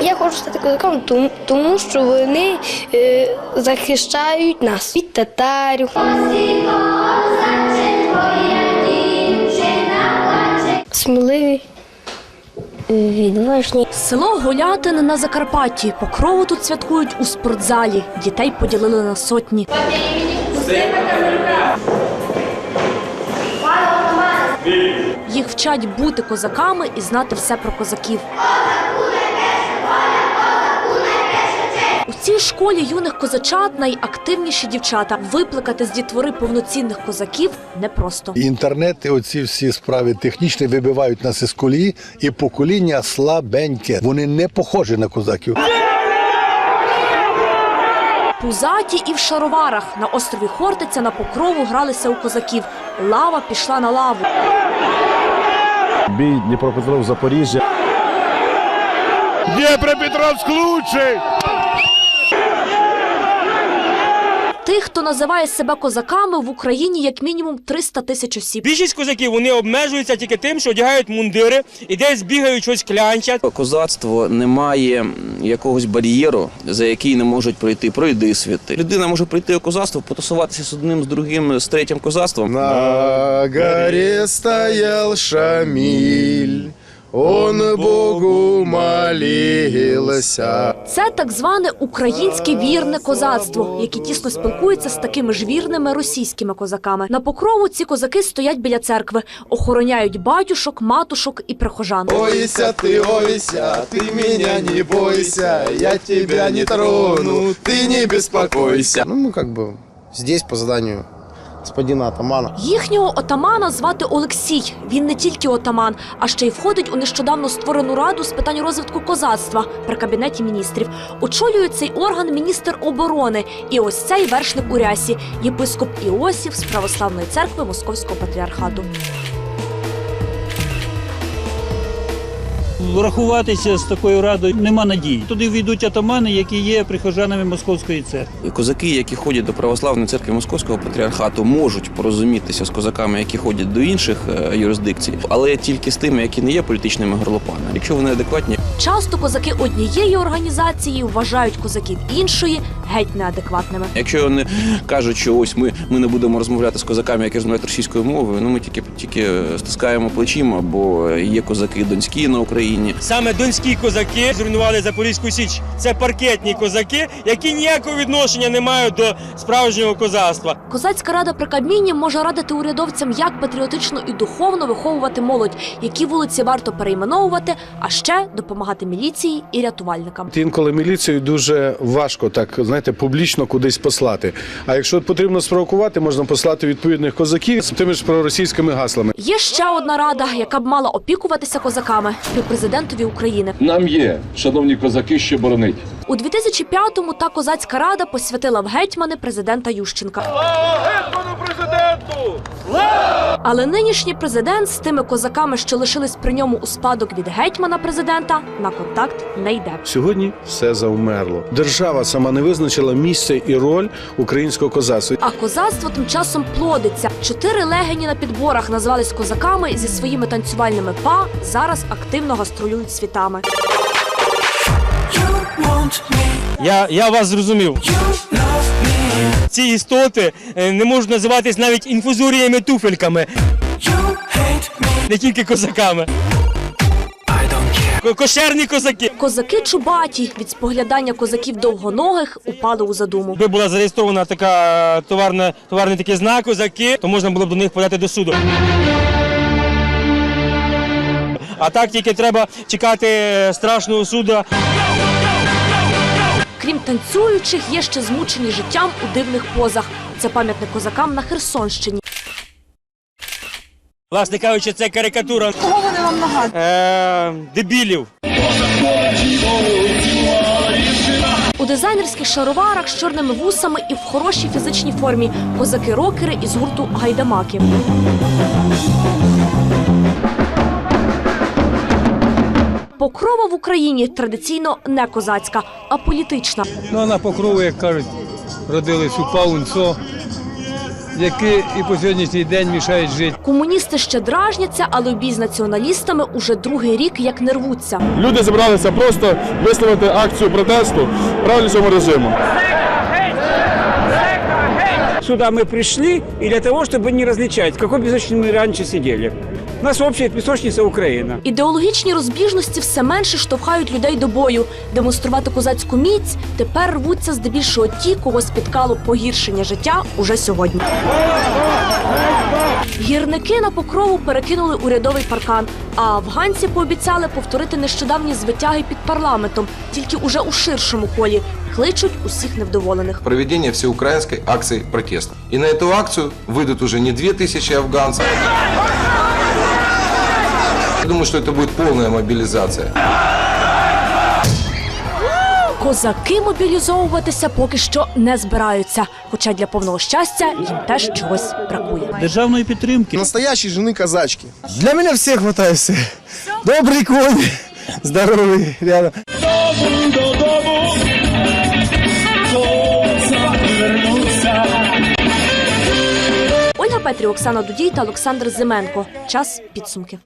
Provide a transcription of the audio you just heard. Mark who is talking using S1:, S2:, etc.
S1: Я хочу стати козаком, тому, тому що вони е, захищають нас від татарів. Сміливі, е, відважні.
S2: Село Голятин на Закарпатті. Покрову тут святкують у спортзалі. Дітей поділили на сотні. Їх вчать бути козаками і знати все про козаків. У цій школі юних козачат найактивніші дівчата. Випликати з дітвори повноцінних козаків непросто.
S3: Інтернети, оці всі справи технічні вибивають нас із колії, і покоління слабеньке. Вони не похожі на козаків.
S2: Пузаті і в шароварах на острові Хортиця на покрову гралися у козаків. Лава пішла на лаву.
S4: Бій Дніпропетров Запоріжжя.
S5: Дніпропетровськ лучший!
S2: Тих, хто називає себе козаками, в Україні як мінімум 300 тисяч осіб.
S6: Більшість козаків вони обмежуються тільки тим, що одягають мундири і десь бігають щось клянчать.
S7: Козацтво не має якогось бар'єру, за який не можуть пройти пройди світи. Людина може прийти у козацтво, потусуватися з одним, з другим, з третім козацтвом.
S8: На горе стоял Шамиль, он Богу молился.
S2: Це так зване українське вірне козацтво, яке тісно спілкується з такими ж вірними російськими козаками. На покрову ці козаки стоять біля церкви, охороняють батюшок, матушок і прихожан.
S8: Ойся ты, ойся, ты меня не бойся, я тебя не трону, ты не беспокойся. Ну, мы как бы здесь по заданию господина атамана.
S2: Їхнього отамана звати Олексій. Він не тільки отаман, а ще й входить у нещодавно створену раду з питань розвитку козацтва при кабінеті міністрів. Очолює цей орган міністр оборони. І ось цей вершник у рясі єпископ Іосів з православної церкви Московського патріархату.
S9: Рахуватися з такою радою нема надії. Туди війдуть атамани, які є прихожанами Московської церкви.
S7: Козаки, які ходять до православної церкви Московського патріархату, можуть порозумітися з козаками, які ходять до інших е, юрисдикцій, але тільки з тими, які не є політичними горлопанами. Якщо вони адекватні,
S2: Часто козаки однієї організації вважають козаків іншої геть неадекватними.
S7: якщо вони кажуть, що ось ми, ми не будемо розмовляти з козаками, які розмовляють російською мовою, ну ми тільки тільки стискаємо плечима, бо є козаки донські на Україні.
S6: Саме донські козаки зруйнували Запорізьку Січ. Це паркетні козаки, які ніякого відношення не мають до справжнього козацтва.
S2: Козацька рада при Кабміні може радити урядовцям, як патріотично і духовно виховувати молодь, які вулиці варто перейменовувати, а ще допомагати міліції і рятувальникам.
S10: Інколи міліцію дуже важко так знаєте публічно кудись послати. А якщо потрібно спровокувати, можна послати відповідних козаків з тими ж проросійськими гаслами.
S2: Є ще одна рада, яка б мала опікуватися козаками при президентові України.
S4: Нам є, шановні козаки, що боронить.
S2: У 2005-му та козацька рада посвятила в гетьмани президента Ющенка. Гетьману президенту, Але нинішній президент з тими козаками, що лишились при ньому у спадок від гетьмана президента, на контакт не йде.
S10: Сьогодні все завмерло. Держава сама не визначила місце і роль українського козацтва.
S2: А козацтво тим часом плодиться. Чотири легені на підборах назвались козаками зі своїми танцювальними па. Зараз активно гастролюють світами.
S6: Я, я вас зрозумів. Ці істоти е, не можуть називатись навіть інфузоріями туфельками. Не тільки козаками. Кошерні козаки.
S2: Козаки чубаті від споглядання козаків довгоногих упали у задуму.
S6: Якби була зареєстрована така товарна, товарний такий знак козаки, то можна було б до них подати до суду. А так тільки треба чекати е, страшного суду.
S2: Танцюючих, є ще змучені життям у дивних позах. Це пам'ятник козакам на Херсонщині.
S6: Власне кажучи, це карикатура. Кого вони вам нагадують? Е, дебілів.
S2: У дизайнерських шароварах з чорними вусами і в хорошій фізичній формі козаки-рокери із гурту Гайдамаки. Покрова в Україні традиційно не козацька, а політична.
S9: Ну а на покрову, як кажуть, родились у Паунцо.
S6: які і по сьогоднішній день мішають жити.
S2: Комуністи ще дражняться, але в бій з націоналістами уже другий рік як не рвуться.
S5: Люди зібралися просто висловити акцію протесту правлячому режиму.
S6: Сюда мы пришли и для того, чтобы не различать, в какой песочнице мы раньше сидели. У нас общая песочница Украина.
S2: Ідеологічні розбіжності все менше штовхають людей до бою. Демонструвати козацьку міць тепер рвуться здебільшого ті, кого спіткало погіршення життя уже сьогодні. Гірники на покрову перекинули урядовий паркан, а афганці пообіцяли повторити нещодавні звитяги під парламентом, тільки уже у ширшому колі. Кличуть усіх невдоволених.
S11: проведение всеукраинской акции протеста. И на эту акцию выйдут уже не 2000 афганцев. Я думаю, что это будет полная мобилизация.
S2: Козаки мобілізовуватися поки що не збираються. Хоча для повного щастя їм теж чогось бракує.
S9: Державної підтримки.
S8: Настоящей жены казачки.
S10: Для мене всіх хватає все. Добрий конь, здоровий рядом.
S2: Ольга Петрі, Оксана Дудій та Олександр Зименко. Час підсумки.